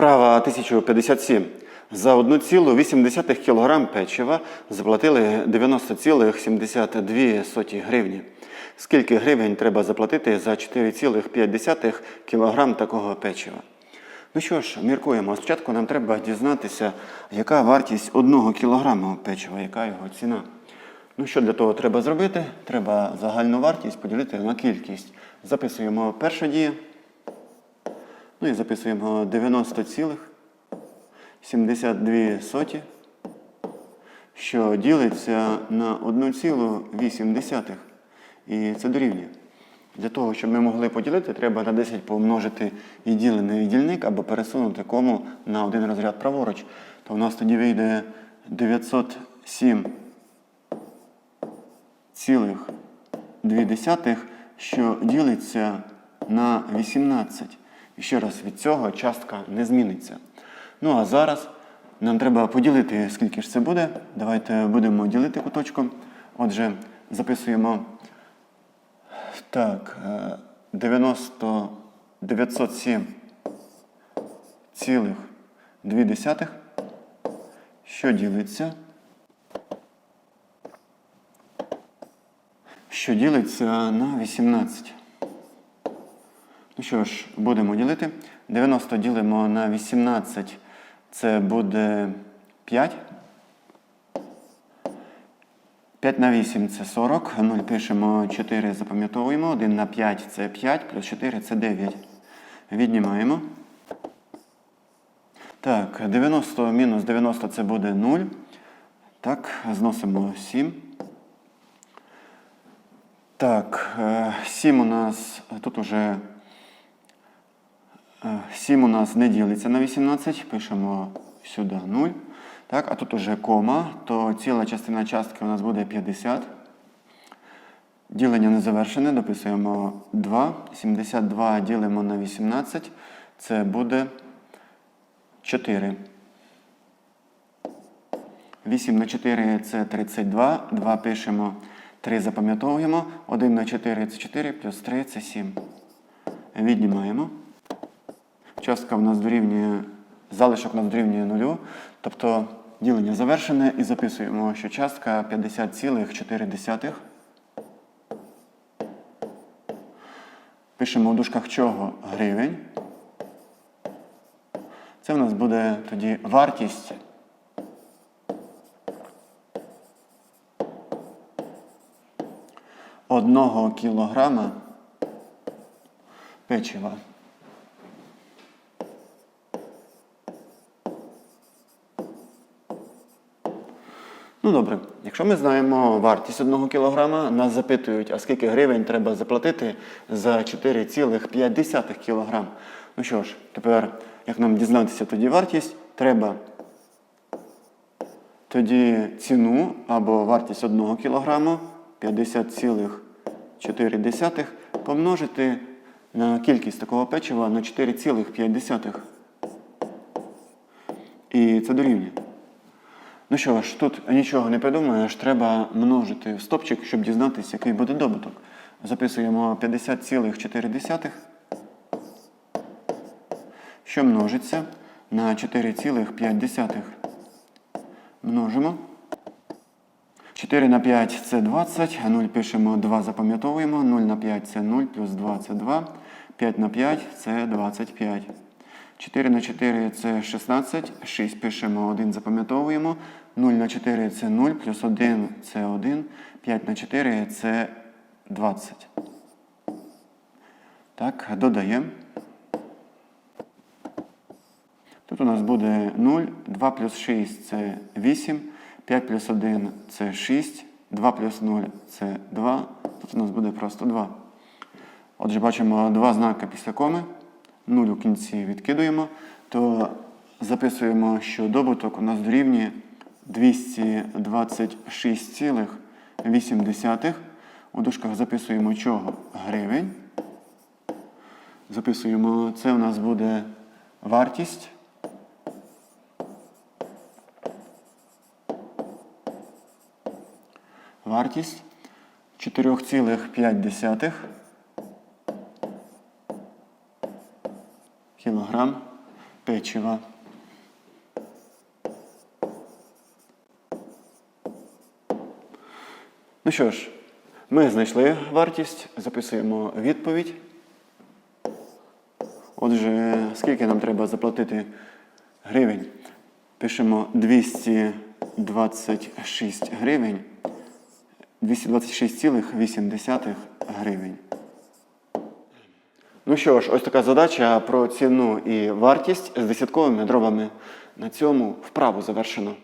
Вправа 1057. За 1,8 кг печива заплатили 90,72 гривні. Скільки гривень треба заплатити за 4,5 кг такого печива? Ну що ж, міркуємо. Спочатку нам треба дізнатися, яка вартість 1 кг печива, яка його ціна. Ну що для того треба зробити? Треба загальну вартість поділити на кількість. Записуємо перша дія. Ну і записуємо 90,72 соті, що ділиться на 1,8. І це дорівнює. Для того, щоб ми могли поділити, треба на 10 помножити і ділений дільник або пересунути кому на один розряд праворуч. То у нас тоді вийде 907 цілих 2, що ділиться на 18. І ще раз, від цього частка не зміниться. Ну а зараз нам треба поділити, скільки ж це буде. Давайте будемо ділити куточком. Отже, записуємо так, е, 90, 907 цілих 2, що ділиться що ділиться на 18. Що ж, будемо ділити. 90 ділимо на 18, це буде 5. 5 на 8 це 40. 0 пишемо 4, запам'ятовуємо. 1 на 5 це 5, плюс 4 це 9. Віднімаємо. Так, 90 мінус 90 це буде 0. Так, зносимо 7. Так, 7 у нас, тут уже 7 у нас не ділиться на 18, пишемо сюди 0. Так, а тут уже кома, то ціла частина частки у нас буде 50. Ділення не завершене, дописуємо 2. 72 ділимо на 18, це буде 4. 8 на 4 це 32, 2 пишемо 3 запам'ятовуємо. 1 на 4 це 4, плюс 3 це 7. Віднімаємо. Частка в нас дорівнює, залишок у нас дорівнює 0. Тобто ділення завершене і записуємо, що частка 50,4. Пишемо у дужках чого гривень. Це в нас буде тоді вартість. одного кілограма печива. Ну добре, якщо ми знаємо вартість одного кілограма, нас запитують, а скільки гривень треба заплатити за 4,5 кілограм. Ну що ж, тепер, як нам дізнатися тоді вартість, треба тоді ціну або вартість одного кілограму 50,4 помножити на кількість такого печива на 4,5. І це дорівнює. Ну що ж, тут нічого не придумаєш, треба множити в стопчик, щоб дізнатися, який буде добуток. Записуємо 50,4, що множиться на 4,5. Множимо. 4 на 5 це 20, 0 пишемо 2, запам'ятовуємо. 0 на 5 це 0, плюс 2 це 2. 5 на 5 це 25. 4 на 4 це 16, 6 пишемо 1, запам'ятовуємо. 0 на 4 це 0, плюс 1 це 1. 5 на 4 це 20. Так, додаємо. Тут у нас буде 0, 2 плюс 6 це 8. 5 плюс 1 це 6, 2 плюс 0 це 2. Тут у нас буде просто 2. Отже, бачимо два знаки після коми. 0 у кінці відкидуємо, то записуємо, що добуток у нас дорівнює 226,8. У дужках записуємо чого? Гривень. Записуємо, це у нас буде вартість. Вартість 4,5 кілограм печива. Ну що ж, ми знайшли вартість, записуємо відповідь. Отже, скільки нам треба заплатити гривень? Пишемо 226 гривень. 226,8 гривень. Ну що ж, ось така задача про ціну і вартість з десятковими дробами. На цьому вправу завершено.